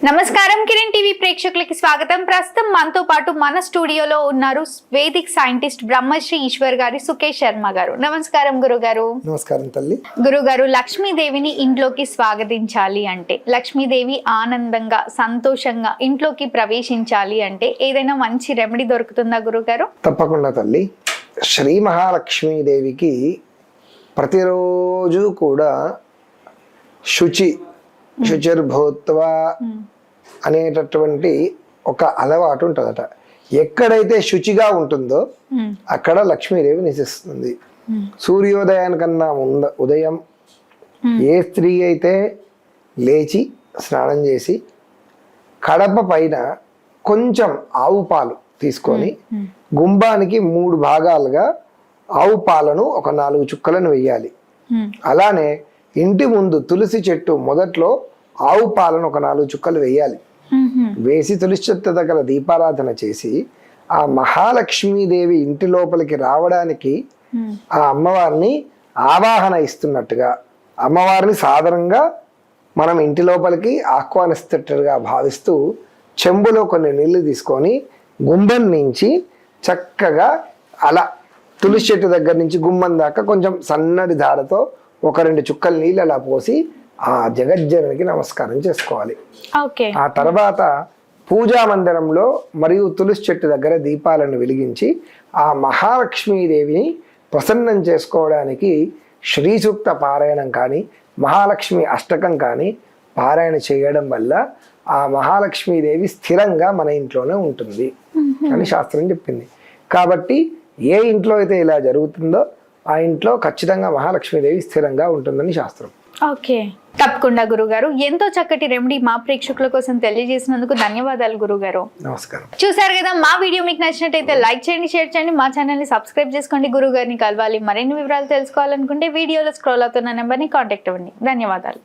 నమస్కారం కిరణ్ టీవీ ప్రేక్షకులకి స్వాగతం. ప్రస్తుతం మనతో పాటు మన స్టూడియోలో ఉన్నారు వేదిక్ సైంటిస్ట్ బ్రహ్మశ్రీ ఈశ్వర్ గారి సుకేష్ శర్మ గారు. నమస్కారం గురుగారు. నమస్కారం తల్లి. గురుగారు లక్ష్మీదేవిని ఇంట్లోకి స్వాగతించాలి అంటే లక్ష్మీదేవి ఆనందంగా సంతోషంగా ఇంట్లోకి ప్రవేశించాలి అంటే ఏదైనా మంచి రెమెడీ దొరుకుతుందా గురుగారు? తప్పకుండా తల్లి. శ్రీ మహాలక్ష్మీదేవికి ప్రతిరోజు కూడా శుచి శుచిర్భూత్వ అనేటటువంటి ఒక అలవాటు ఉంటుందట. ఎక్కడైతే శుచిగా ఉంటుందో. అక్కడ లక్ష్మీదేవి నివసిస్తుంది. మ్మ్. సూర్యోదయానికన్నా ముంద ఉదయం ఏ స్త్రీ అయితే లేచి స్నానం చేసి కడప పైన కొంచెం ఆవు పాలు తీసుకొని గుంబానికి మూడు భాగాలుగా ఆవు పాలను ఒక నాలుగు చుక్కలను వెయ్యాలి. అలానే ఇంటి ముందు తులసి చెట్టు మొదట్లో ఆవు పాలను ఒక నాలుగు చుక్కలు వేయాలి. వేసి తులసి చెట్టు దగ్గర దీపారాధన చేసి ఆ మహాలక్ష్మీదేవి ఇంటి లోపలికి రావడానికి. ఆ అమ్మవారిని ఆవాహన ఇస్తున్నట్టుగా అమ్మవారిని సాధారణంగా మనం ఇంటి లోపలికి ఆహ్వానిస్తున్నట్టుగా భావిస్తూ చెంబులో కొన్ని నీళ్ళు తీసుకొని గుండం నుంచి చక్కగా అలా తులసి చెట్టు దగ్గర నుంచి గుమ్మం దాకా కొంచెం సన్నటి దారతో ఒక రెండు చుక్కల నీళ్ళు అలా పోసి ఆ జగజ్జనునికి నమస్కారం చేసుకోవాలి. ఓకే. ఆ తర్వాత పూజా మందిరంలో మరియు తులసి చెట్టు దగ్గర దీపాలను వెలిగించి ఆ మహాలక్ష్మీదేవిని ప్రసన్నం చేసుకోవడానికి శ్రీ సూక్త పారాయణం కానీ మహాలక్ష్మి అష్టకం కానీ పారాయణ చేయడం వల్ల ఆ మహాలక్ష్మీదేవి స్థిరంగా మన ఇంట్లోనే ఉంటుంది అని శాస్త్రం చెప్పింది. కాబట్టి ఏ ఇంట్లో అయితే ఇలా జరుగుతుందో ఆ ఇంట్లో ఖచ్చితంగా మహాలక్ష్మీదేవి స్థిరంగా ఉంటుందని శాస్త్రం. ఓకే. తప్పకుండా గురుగారు. ఎంతో చక్కటి రెమెడీ మా ప్రేక్షకుల కోసం తెలియజేసినందుకు ధన్యవాదాలు గురుగారు. నమస్కారం. చూసారు కదా మా వీడియో మీకు నచ్చినట్టయితే లైక్ చేయండి షేర్ చేయండి మా ఛానల్ని సబ్స్క్రైబ్ చేసుకోండి గురువు గారిని కలవాలి. మరిన్ని వివరాలు తెలుసుకోవాలనుకుంటే వీడియోలో స్క్రోల్ అవుతున్న నెంబర్ని కాంటాక్ట్ అవ్వండి. ధన్యవాదాలు.